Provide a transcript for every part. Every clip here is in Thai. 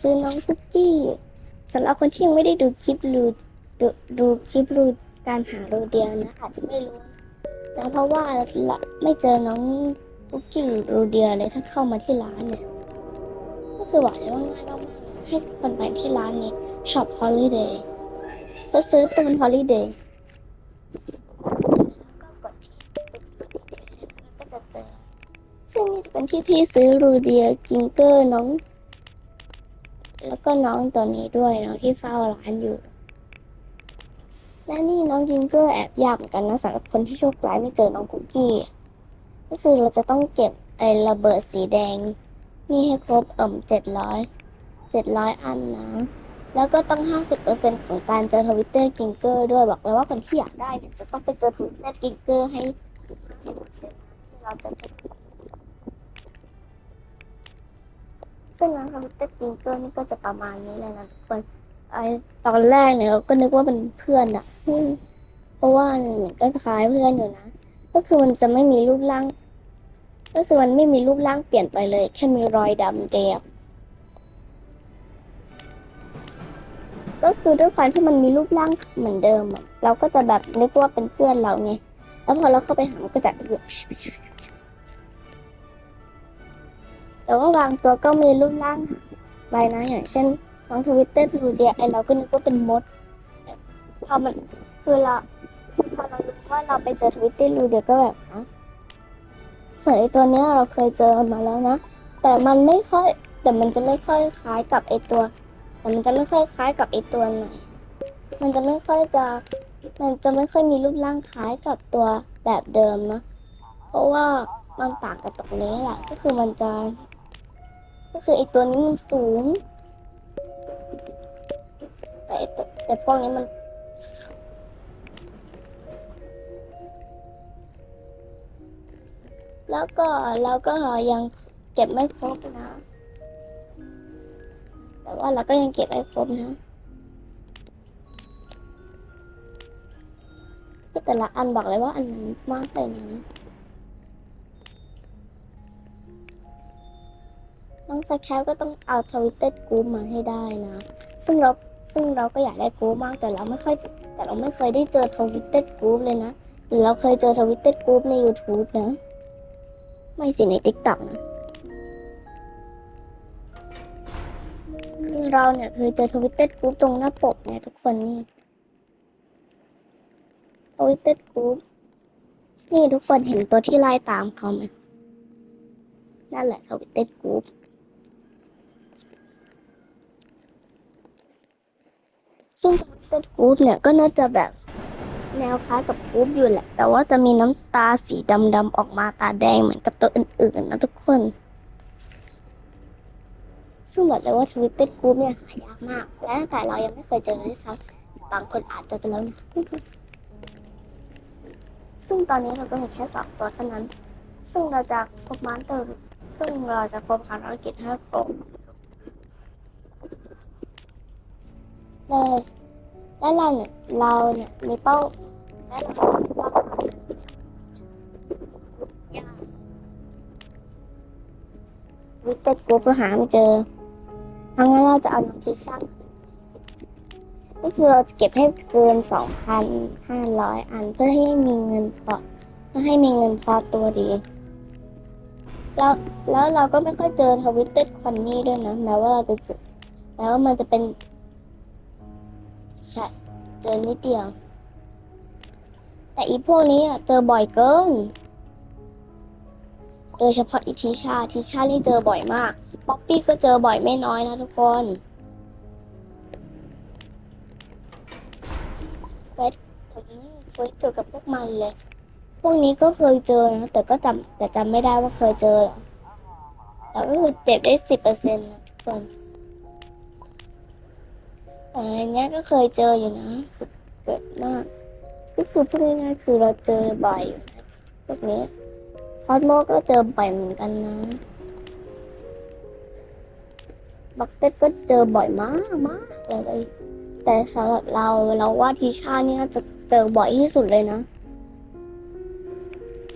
ซื้อน้องคุกกี้สำหรับคนที่ยังไม่ได้ดูคลิปรูดูดูคลิปรูการหารูเดียวนะอาจจะไม่รู้นะเพราะว่าเราไม่เจอน้องคุกกี้รูเดียเลยถ้าเข้ามาที่ร้านเนี่ย ก็คือบอกเลยว่าง่ายมากๆให้คนไปที่ร้านนี้ช็อปฮอล l ีเดย์ก็ซื้อปืนฮอล l ีเดย์ก็กดที่ก็จะเจอซึ่งนี่จะเป็นที่ที่ซื้อรูเดียกิงเกอร์น้อง แล้วก็น้องตัวนี้ด้วยน้องที่เฝ้าร้านอยู่ และนี่น้องกิงเกอร์แอบยากเหมือนกันนะสำหรับคนที่โชคร้ายไม่เจอน้องคุกกี้ก็คือเราจะต้องเก็บไอ้ระเบิดสีแดง นี่ให้ครบเอ่มเจ็ดร้อยเจ็ดร้อยอันนะ แล้วก็ต้องห้าสิบเปอร์เซ็นของการเจอทวิตเตอร์กิงเกอร์ด้วยบอกเลยว่าคนที่อยากได้จะต้องไปเจอทวิตเตอร์กิงเกอร์ให้50%ที่เราจะเก็บ ซึ่งงานทวิตเตอร์กิงเกอร์นี่ก็จะประมาณนี้เลยนะทุกคนไอตอนแรกเนี่ยเราก็นึกว่าเป็นเพื่อนอะเพราะว่าเหมันก็คล้ายเพื่อนอยู่นะ ก็คือมันจะไม่มีรูปร่าง ก็คือมันไม่มีรูปร่างเปลี่ยนไปเลย แค่มีรอยดำเดียวก็คือด้วยความที่มันมีรูปร่างเหมือนเดิมอะเราก็จะแบบนึกว่าเป็นเพื่อนเราไง แล้วพอเราเข้าไปหามันก็จะ แต่ว่าบางตัวก็มีรูปร่างไปนะอย่างเช่นน้องทวิตเตอร์ทูเดียไอเราก็นึกว่าเป็นมดพอมันคือเราคือพอเรารู้ว่าเราไปเจอทวิตเตอร์รูเดียก็แบบนะส่วนไอตัวเนี้ยเราเคยเจอมาแล้วนะ แต่มันไม่ค่อยแต่มันจะไม่ค่อยคล้ายกับไอตัว แต่มันจะไม่ค่อยคล้ายกับไอตัวไหนมันจะไม่ค่อยจะมันจะไม่ค่อยมีรูปร่างคล้ายกับตัวแบบเดิมนะ เพราะว่ามันต่างกับตรงนี้แหละ ก็คือมันจะ ก็คือไอตัวนี้มันสูงแต่ไอตัวแต่พวกนี้มันแล้วก็เราก็ยังเก็บไม่ครบนะ แต่ว่าเราก็ยังเก็บไม่ครบนะแต่ละอันบอกเลยว่าอันมันมากเลยนะ น้องสแคลก็ต้องเอาทวิตเตอร์กูมาให้ได้นะ ซึ่งเราซึ่งเราก็อยากได้กูมากแต่เราไม่ค่อยแต่เราไม่เคยได้เจอทวิตเตอร์กูเลยนะหรือเราเคยเจอทวิตเตอร์กูใน YouTube นะ ไม่สิในติ๊กต็อกนะคือเราเนี่ยเคยเจอทวิตเตอร์กรุ๊ปตรงหน้าปกเนี่ยทุกคนนี่ทวิตเตอร์กรุ๊ปนี่ทุกคนเห็นตัวที่ไล่ตามเขาไหมนั่นแหละทวิตเตอร์กรุ๊ป ซึ่งทวิตเตอร์กรุ๊ปเนี่ยก็น่าจะแบบแนวคล้ายกับกรุ๊ปอยู่แหละ แต่ว่าจะมีน้ำตาสีดำๆออกมาตาแดงเหมือนกับตัวอื่นๆนะทุกคน ซึ่งบอกเลยว่าทวิตเตอร์กรุ๊ปเนี่ยหายากมาก และตั้งแต่เรายังไม่เคยเจอเลยซ้ำบางคนอาจจะไปแล้วนะซึ่งตอนนี้เราก็มีแค่สองตัวเท่านั้น ซึ่งเราจะครบมานเตอร์ซึ่งเราจะครบภารกิจให้ครบ เลย และเราเนี่ยเราเนี่ยมีเป้าและเรามีเป้ายากวิตเตอร์กรุ๊ปก็หาไม่เจอทางนั้นเราจะเอาน้ำที่ช่างก็คือเราจะเก็บให้เกิน 2,500 อันเพื่อให้มีเงินพอเพื่อให้มีเงินพอตัวดี แล้วแล้วเราก็ไม่ค่อยเจอทวิตเตอร์คอนนี่ด้วยนะ แม้ว่าเราจะแม้ว่ามันจะเป็น ใช่ เจอนิดเดียว แต่อีพวกนี้เจอบ่อยเกิน โดยเฉพาะอีทิชาทิชานี่เจอบ่อยมาก ป๊อปปี้ก็เจอบ่อยไม่น้อยนะทุกคนเฟซผมเฟซเกี่ยวกับพวกมันเลย พวกนี้ก็เคยเจอนะแต่ก็จำแต่จำไม่ได้ว่าเคยเจอแล้วก็คือเจ็บได้สิบเปอร์เซ็นต์นะทุกคน แต่อันเนี้ยก็เคยเจออยู่นะสุดเกิดมาก ก็คือพูดง่ายๆคือเราเจอบ่อยอยู่นะพวกนี้คอสโมก็เจอบ่อยเหมือนกันนะบักเก็ตก็เจอบ่อยมากมากเลย แต่สำหรับเราเราว่าทีชาเนี่ยจะเจอบ่อยที่สุดเลยนะ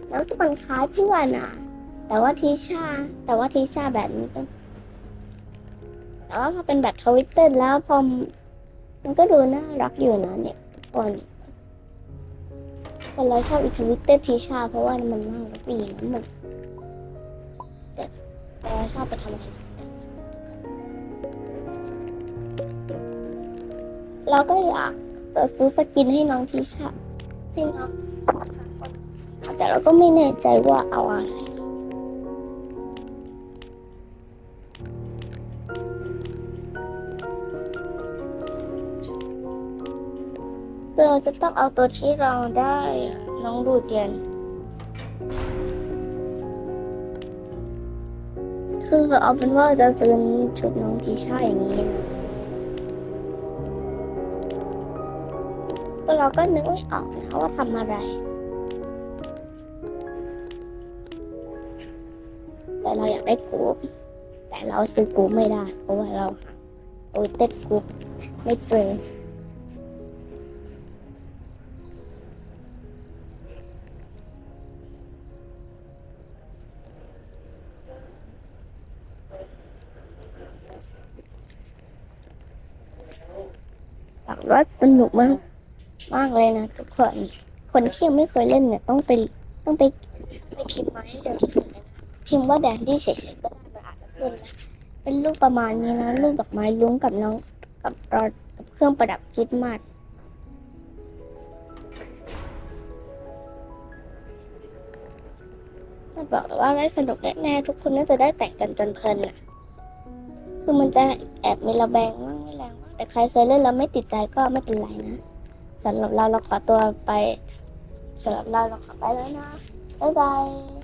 แล้วก็มันคล้ายเพื่อนอะแต่ว่าทีชา แต่ว่าทีชาแบบนี้ก็แต่ว่าพอเป็นแบบทวิตเตอร์แล้วพอ มันก็ดูน่ารักอยู่นะเนี่ยก่อนแต่เราชอบอีทวิตเตอร์ทีชา เพราะว่ามันน่ารักดีนะมันแต่แต่เราชอบไปทำอะไรเราก็อยากจะซื้อสกินให้น้องทีชาให้น้องแต่เราก็ไม่แน่ใจว่าเอาอะไร อเราจะต้องเอาตัวที่เราได้น้องดูเตียน คือเอาเป็นว่าจะซื้อชุดน้องทีช่าอย่างนี้นะคือเราก็นึกไม่ออกนะว่าทำอะไร แต่เราอยากได้กรุ๊ปแต่เราซื้อกรุ๊ปไม่ได้ เพราะว่าเราหาโอ้ยเต็ดกรุ๊ปไม่เจอ ว่าสนุกมากมากเลยนะทุกคนคนที่ยังไม่เคยเล่นเนี่ยต้องไปต้องไปไปพิมพ์มาให้เร็วที่สุดเลยนะพิมพ์ว่าแดนดี้เฉยๆก็ได้มันอาจจะขึ้นนะเป็นรูปประมาณนี้นะรูปดอกไม้ลุ้งกับน้องกับรอยกับเครื่องประดับคริดมาสมันบอกว่าได้สนุกแน่ๆทุกคนน่าจะได้แต่งกันจนเพลินอะคือมันจะแอบมีระแบงบ้างไม่แรงบ้าง แต่ใครเคยเล่นแล้วไม่ติดใจก็ไม่เป็นไรนะสำหรับเราเราขอตัวไปสำหรับเราเราขอไปแล้วนะบ๊ายบาย